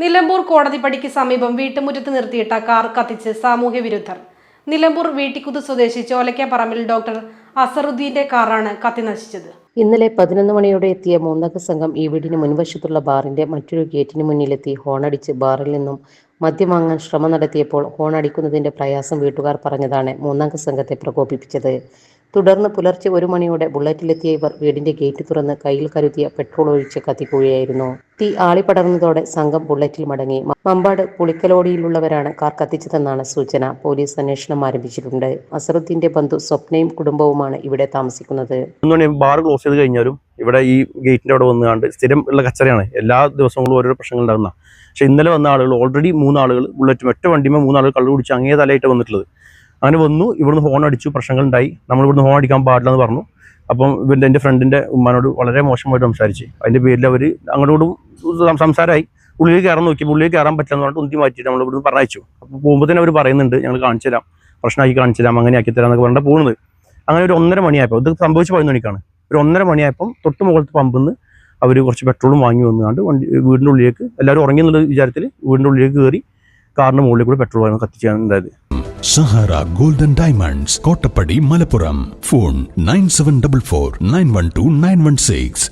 നിലമ്പൂർ കോടതിപ്പടിക്ക് സമീപം വീട്ടുമുറ്റത്ത് നിർത്തിയിട്ട കാർ കത്തിച്ച് സാമൂഹ്യ വിരുദ്ധർ. നിലമ്പൂർ വീട്ടിക്കുത്ത് സ്വദേശി ചോലക്കപ്പറമ്പിൽ ഡോക്ടർ അസറുദ്ദീന്റെ കാറാണ് കത്തി നശിച്ചത്. ഇന്നലെ പതിനൊന്ന് മണിയോടെ എത്തിയ മൂന്നംഗ സംഘം ഈ വീടിന് മുൻവശത്തുള്ള ബാറിന്റെ മറ്റൊരു ഗേറ്റിന് മുന്നിലെത്തി ഹോണടിച്ച് ബാറിൽ നിന്നും മദ്യം വാങ്ങാൻ ശ്രമം നടത്തിയപ്പോൾ ഹോണടിക്കുന്നതിന്റെ പ്രയാസം വീട്ടുകാർ പറഞ്ഞതാണ് മൂന്നംഗ സംഘത്തെ പ്രകോപിപ്പിച്ചത്. തുടർന്ന് പുലർച്ചെ ഒരു മണിയോടെ ബുള്ളറ്റിലെത്തിയ ഇവർ വീടിന്റെ ഗേറ്റ് തുറന്ന് കയ്യിൽ കരുതിയ പെട്രോൾ ഒഴിച്ച് കത്തിക്കുകയായിരുന്നു തീ ആളിപ്പടർന്നതോടെ സംഘം ബുള്ളറ്റിൽ മടങ്ങി. മമ്പാട് പുളിക്കലോടിയിലുള്ളവരാണ് കാർ കത്തിച്ചതെന്നാണ് സൂചന. പോലീസ് അന്വേഷണം ആരംഭിച്ചിട്ടുണ്ട്. അസറുദ്ദീന്റെ ബന്ധു സ്വപ്നയും കുടുംബവുമാണ് ഇവിടെ താമസിക്കുന്നത്. ബാർ ക്ലോസ് ചെയ്ത് കഴിഞ്ഞാലും ഇവിടെ ഈ ഗേറ്റിന്റെ അവിടെ വന്നുകൊണ്ട് സ്ഥിരം ഉള്ള കച്ചറയാണ്. എല്ലാ ദിവസങ്ങളും ഓരോ പ്രശ്നങ്ങൾ ഉണ്ടാകുന്ന പക്ഷെ ഇന്നലെ വന്ന ആളുകൾ ഓൾറെഡി മൂന്നാളുകൾ ബുള്ളറ്റും ഒറ്റ വണ്ടിമേ മൂന്നാളുകൾ കള്ളു കുടിച്ച് അങ്ങേ തലയായിട്ട് വന്നിട്ടുള്ളത്. അങ്ങനെ വന്നു. ഇവിടുന്ന് ഹോൺ അടിച്ചു. പ്രശ്നങ്ങൾ ഉണ്ടായി നമ്മൾ ഇവിടുന്ന് ഹോൺ അടിക്കാൻ പാടില്ല എന്ന് പറഞ്ഞു. അപ്പം ഇവന്റെ എന്റെ ഫ്രണ്ടിന്റെ ഉമ്മാനോട് വളരെ മോശമായിട്ട് സംസാരിച്ച്. അതിന്റെ പേരിൽ അവർ അങ്ങോട്ടും സംസാരമായി. ഉള്ളിൽ കയറാൻ നോക്കി. ഉള്ളിൽ കയറാൻ പറ്റില്ല എന്ന് പറഞ്ഞിട്ട് ഉന്തി മാറ്റിയിട്ട് നമ്മൾ ഇവിടുന്ന് പറഞ്ഞയച്ചു. അപ്പോൾ പോകുമ്പോൾ തന്നെ അവർ പറയുന്നുണ്ട് ഞങ്ങൾ കാണിച്ചു തരാം. പ്രശ്നമാക്കി കാണിച്ചു തരാം. അങ്ങനെ ആക്കി തരാം എന്നൊക്കെ പറഞ്ഞിട്ട് പോകുന്നത്. അങ്ങനെ ഒരു ഒന്നര മണിയായപ്പോൾ ഇത് സംഭവിച്ച് പതിനൊന്ന് മണിക്കാണ്. ഒരു ഒന്നര മണിയായപ്പം തൊട്ട് മുകളിലത്തെ പമ്പിന്ന് അവർ കുറച്ച് പെട്രോളും വാങ്ങി വന്നുകൊണ്ട് വണ്ടി വീടിന്റെ ഉള്ളിലേക്ക് എല്ലാവരും ഉറങ്ങി എന്നുള്ള വിചാരത്തിൽ വീടിന്റെ ഉള്ളിലേക്ക് കയറി കാറിന്റെ മുകളിൽ കൂടി പെട്രോൾ കത്തിച്ചാണ് ഉണ്ടായത് Sahara golden diamonds Kottappadi Malappuram. Phone nine seven double four nine one two nine one six.